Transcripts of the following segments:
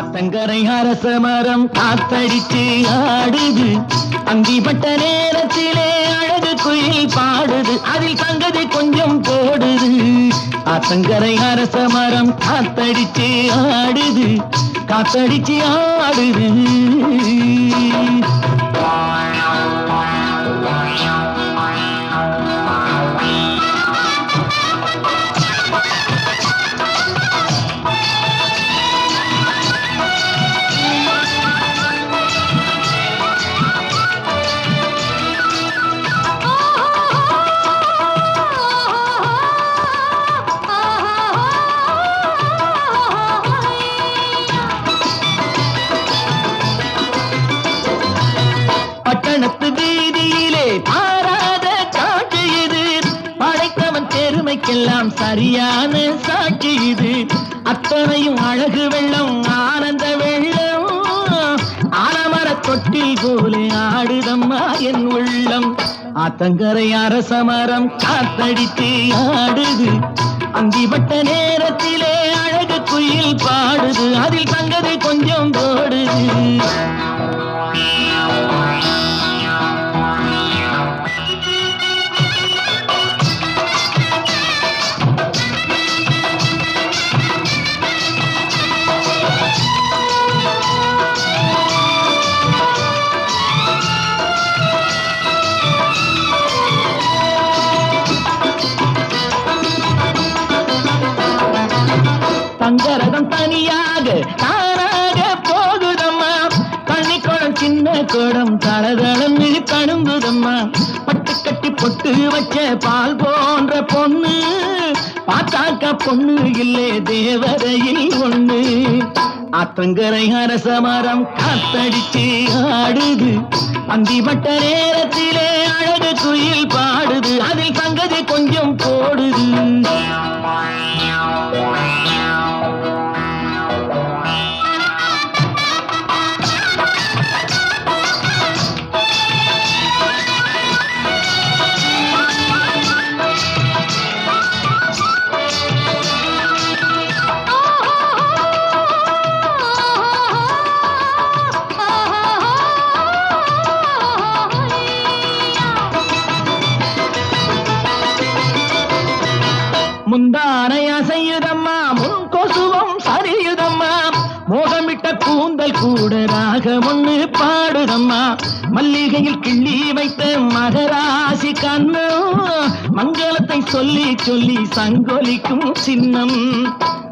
ஆத்தங்கரை அரச மரம் காத்தடிச்சு ஆடுது. அங்கிப்பட்ட நேரத்திலே அழகு குயில் பாடுது. அதில் தங்கது கொஞ்சம் போடுது. ஆத்தங்கரை அரச மரம் காத்தடிச்சு ஆடுது. காத்தடிச்சு ஆடுது. படைத்தவன் சரியான சாட்சி இது. அத்தனையும் அழகு வெள்ளம் ஆனந்த வெள்ளம். ஆலமர தொட்டில் போல ஆடுதம்மா என் உள்ளம். ஆத்தங்கரை அரசமரம் காத்தடித்து ஆடுது. அந்திப்பட்ட நேரத்திலே தங்கரதம் தனியாக தானாக போகுதம்மா. தண்ணி குடம் சின்ன குடம் தரதளம் இழுக்கணுங்குதம்மா பட்டு கட்டி பொட்டு வச்ச பால் போன்ற பொண்ணு. பார்த்தாக்கா பொண்ணு இல்லே தேவதையில் ஒண்ணு. ஆத்தங்கரை அரச மரம் காத்தடிச்சு ஆடுது. அந்திப்பட்ட நேரத்திலே அழகு குயில் பாடுது. அதில் சங்கதி கொஞ்சம் போடுது. முந்தானை அசையுதம்மா முன் கொசுவம் சரியுதம்மா. மோகமிட்ட கூந்தல் கூட ராக ஒண்ணு பாடுதம்மா. மல்லிகையில் கிள்ளி வைத்த மகராசி கண்ணம் மங்களத்தை சொல்லி சொல்லி சங்கொலிக்கும் சின்னம்.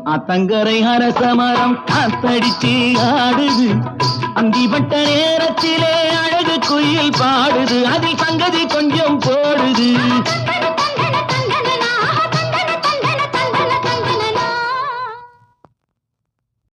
அத்தங்கரை அரச மரம் காத்தடிச்சு ஆடுது. அந்திப்பட்ட நேரத்திலே அழகு குயில் பாடுது. அதில் சங்கதி கொஞ்சம் போடுது.